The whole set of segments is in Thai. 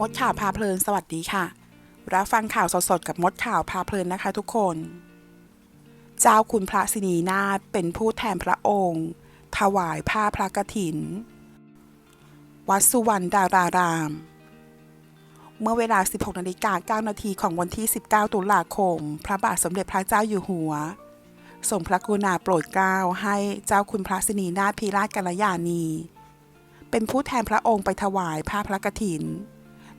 มดข่าวพาเพลินสวัสดีค่ะ รับฟังข่าวสดๆกับมดข่าวพาเพลินนะคะทุกคน เจ้าคุณพระสินีนาถเป็นผู้แทนพระองค์ ถวายผ้าพระกฐิน วัดสุวรรณดาราราม เมื่อเวลา 16นาฬิกา9นาทีของวันที่ 19 ตุลาคม พระบาทสมเด็จพระเจ้าอยู่หัวทรงพระกรุณาโปรดเกล้าให้เจ้าคุณพระสินีนาถพิราชกัลยาณี เป็นผู้แทนพระองค์ไปถวายผ้าพระกฐิน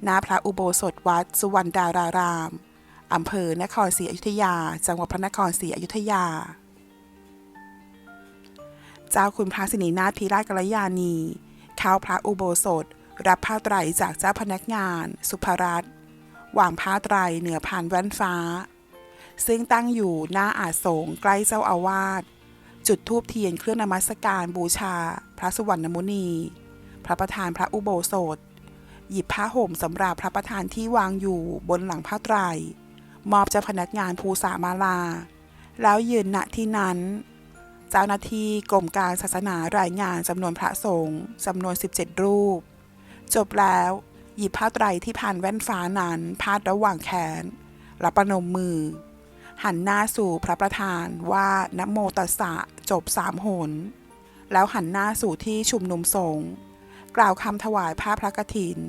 ณพระอุโบสถวัดสุวรรณดารารามอำเภอนครศรีอยุธยา จังหวัดพระนครศรีอยุธยา เจ้าคุณพระสินีนาถพิราชกัลยาณี เข้าพระอุโบสถ รับผ้าไตรจากเจ้าพนักงาน สุภรัตน์วางผ้าไตรเหนือพานแว่นฟ้า ซึ่งตั้งอยู่หน้าอาสงฆ์ใกล้เจ้าอาวาส จุดธูปเทียนเครื่องนมัสการบูชา พระสุวรรณมุนี พระประธานพระอุโบสถ หยิบผ้าห่มสำหรับพระประธานที่วางอยู่บนหลังผ้าไตร มอบเจ้าพนักงานภูสามาลา แล้วยืนณที่นั้น เจ้าหน้าที่กรมการศาสนารายงานจำนวนพระสงฆ์จำนวน 17 รูป จบแล้วหยิบผ้าไตรที่ผ่านแว่นฟ้านั้นพาดระหว่างแขนและประนมมือ หันหน้าสู่พระประธานว่านโมตัสสะจบสามหน แล้วหันหน้าสู่ที่ชุมนุมสงฆ์ กล่าวคำถวายผ้าพระกฐิน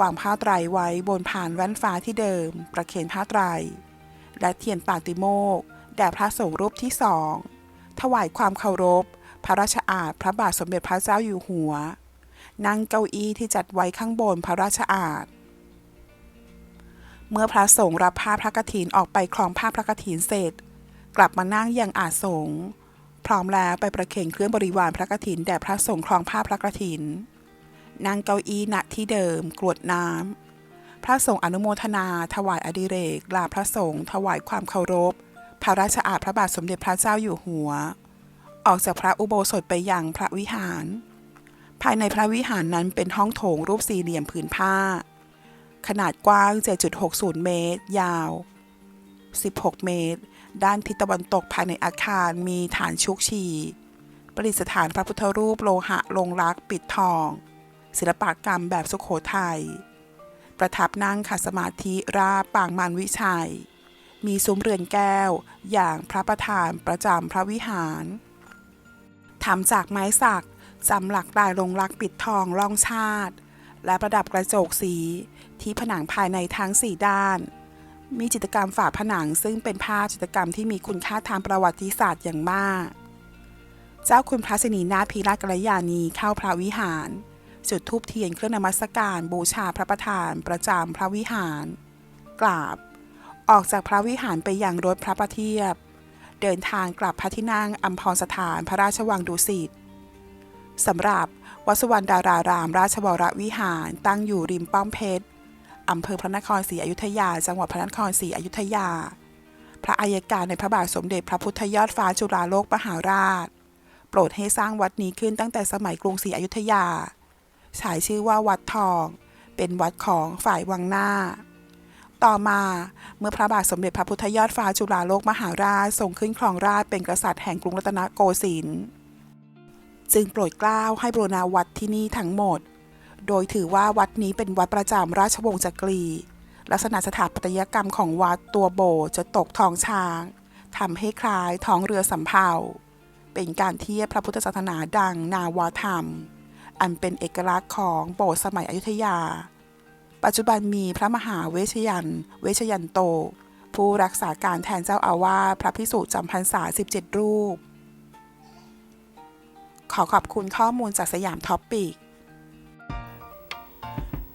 วางผ้าไตรไว้บนผ่านแว่นฟ้าที่เดิม ประเคนผ้าไตร และเทียนปาติโมกแด่พระสงฆ์รูปที่สอง ถวายความเคารพ พระราชอาณพระบาทสมเด็จพระเจ้าอยู่หัว นั่งเก้าอี้ที่จัดไว้ข้างบนพระราชอาณเมื่อพระสงฆ์รับผ้าพระกฐินออกไปคลองผ้าพระกฐินเสร็จ กลับมานั่งยังอาสงฆ์ พร้อมแล้วไปประเคนเครื่องบริวารพระกฐินแด่พระสงฆ์คลองผ้าพระกฐินนั่งเก้าอี้ณที่เดิม กรวดน้ำพระสงฆ์อนุโมทนา ถวายอดิเรก ลาพระสงฆ์ถวายความเคารพ พระราชอาณพระบาทสมเด็จพระเจ้าอยู่หัว ออกจากพระอุโบสถไปยังพระวิหาร ภายในพระวิหารนั้นเป็นห้องโถงรูปสี่เหลี่ยมผืนผ้า ขนาดกว้าง 7.60 เมตร ยาว 16 เมตร ด้านทิศตะวันตกภายในอาคารมีฐานชุกชีประดิษฐานพระพุทธรูปโลหะลงรักปิดทอง ศิลปกรรมแบบสุขโขทัย ประทับนั่งขัดสมาธิราปางมารวิชัย มีซุ้มเรือนแก้วอย่างพระประธานประจำพระวิหารทำจากไม้สักจำหลักลายลงรักปิดทองร่องชาติ และประดับกระจกสีที่ผนังภายในทั้งสี่ด้าน มีจิตรกรรมฝาผนัง ซึ่งเป็นภาพจิตรกรรมที่มีคุณค่าทางประวัติศาสตร์อย่างมาก เจ้าคุณพระสนีนาพีราชกัลยาณีเข้าพระวิหาร จุดธูปเทียนเครื่องนมัสการบูชาพระประธานประจำพระวิหาร กราบ ออกจากพระวิหารไปยังรถพระประเทียบ เดินทางกลับพระที่นั่งอัมพรสถานพระราชวังดุสิตสำหรับวัดสุวรรณดารารามราชวรวิหารตั้งอยู่ริมป้อมเพชร อำเภอพระนครศรีอยุธยา จังหวัดพระนครศรีอยุธยา พระอัยการในพระบาทสมเด็จพระพุทธยอดฟ้าจุฬาโลกมหาราช โปรดให้สร้างวัดนี้ขึ้นตั้งแต่สมัยกรุงศรีอยุธยา ฉายชื่อว่าวัดทอง เป็นวัดของฝ่ายวังหน้า ต่อมาเมื่อพระบาทสมเด็จพระพุทธยอดฟ้าจุฬาโลกมหาราชทรงขึ้นครองราชเป็นกษัตริย์แห่งกรุงรัตนโกสินทร์ จึงโปรดเกล้าให้บรณาวัดที่นี่ทั้งหมด โดยถือว่าวัดนี้เป็นวัดประจำราชวงศ์จักรี ลักษณะสถาปัตยกรรมของวัดตัวโบสถ์จะตกท้องช้างทำให้คล้ายท้องเรือสำเภา เป็นการเทียบพระพุทธศาสนาดังนาวาธรรม อันเป็นเอกลักษณ์ของโบสถ์สมัยอยุธยา ปัจจุบันมีพระมหาเวชยันต์เวชยันโต ผู้รักษาการแทนเจ้าอาวาสพระพิสุจำพรรษา 17 รูป ขอขอบคุณข้อมูลจากสยามท็อปปิก